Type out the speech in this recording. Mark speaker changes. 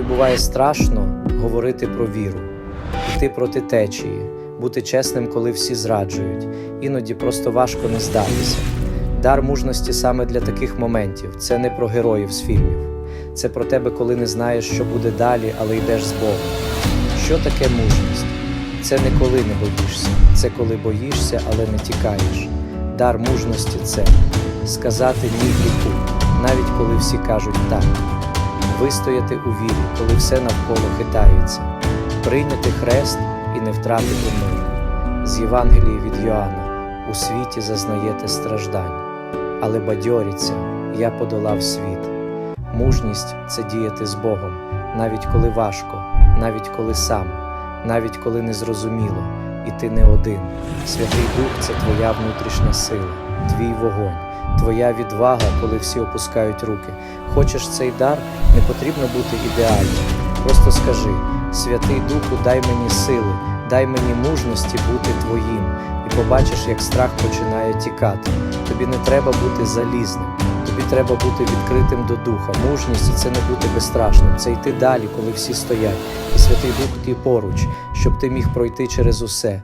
Speaker 1: Тобі буває страшно говорити про віру, йти проти течії, бути чесним, коли всі зраджують. Іноді просто важко не здатися. Дар мужності саме для таких моментів це не про героїв з фільмів. Це про тебе, коли не знаєш, що буде далі, але йдеш з Богом. Що таке мужність? Це не коли не боїшся, це коли боїшся, але не тікаєш. Дар мужності це сказати ні гріху, навіть коли всі кажуть так, вистояти у вірі, коли все навколо хитається, прийняти хрест і не втратити мир. З Євангелії від Йоанна у світі зазнаєте страждань, але бадьоріться, я подолав світ. Мужність це діяти з Богом, навіть коли важко, навіть коли сам, навіть коли незрозуміло, і ти не один. Святий Дух це твоя внутрішня сила, твій вогонь, твоя відвага, коли всі опускають руки. Хочеш цей дар, не потрібно бути ідеальним. Просто скажи: Святий Духу, дай мені сили, дай мені мужності бути твоїм, і побачиш, як страх починає тікати. Тобі не треба бути залізним. Тобі треба бути відкритим до духа. Мужність це не бути безстрашним, це йти далі, коли всі стоять. І Святий Дух ти поруч, щоб ти міг пройти через усе.